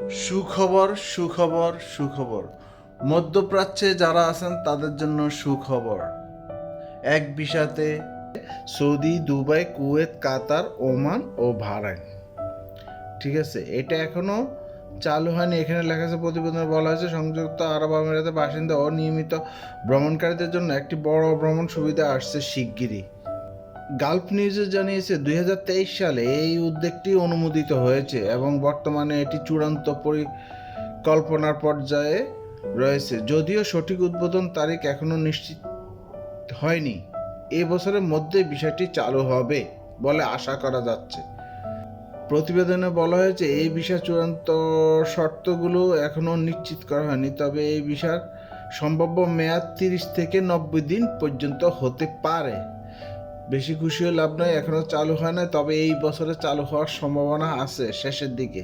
সুখবর সুখবর সুখবর। মধ্যপ্রাচ্যে যারা আছেন, তাদের জন্য সুখবর। এক বিষাতে Saudi, Dubai, Kuwait, Qatar, Oman ও ভারাইন ঠিক আছে, এটা এখনও চালু হয়নি। এখানে লেখা আছে, প্রতিবেদনে বলা হয়েছে, সংযুক্ত আরব আমিরাতের বাসিন্দা অনিয়মিত ভ্রমণকারীদের জন্য একটি বড় ভ্রমণ সুবিধা আসছে শিগগিরই। গালফ নিউজে জানিয়েছে, দুই হাজার তেইশ সালে এই উদ্যোগটি অনুমোদিত হয়েছে এবং বর্তমানে এটি চূড়ান্ত পরিকল্পনার পর্যায়ে রয়েছে। যদিও সঠিক উদ্বোধন তারিখ এখনও নিশ্চিত হয়নি, এ বছরের মধ্যে বিষয়টি চালু হবে বলে আশা করা যাচ্ছে। প্রতিবেদনে বলা হয়েছে, এই বিষয় চূড়ান্ত শর্তগুলো এখনও নিশ্চিত করা হয়নি, তবে এই ভিসার সম্ভাব্য মেয়াদ তিরিশ থেকে নব্বই দিন পর্যন্ত হতে পারে। বেশি খুশি হয়ে লাভ নয় এখনও চালু হয় না তবে এই বছরে চালু হওয়ার সম্ভাবনা আছে শেষের দিকে।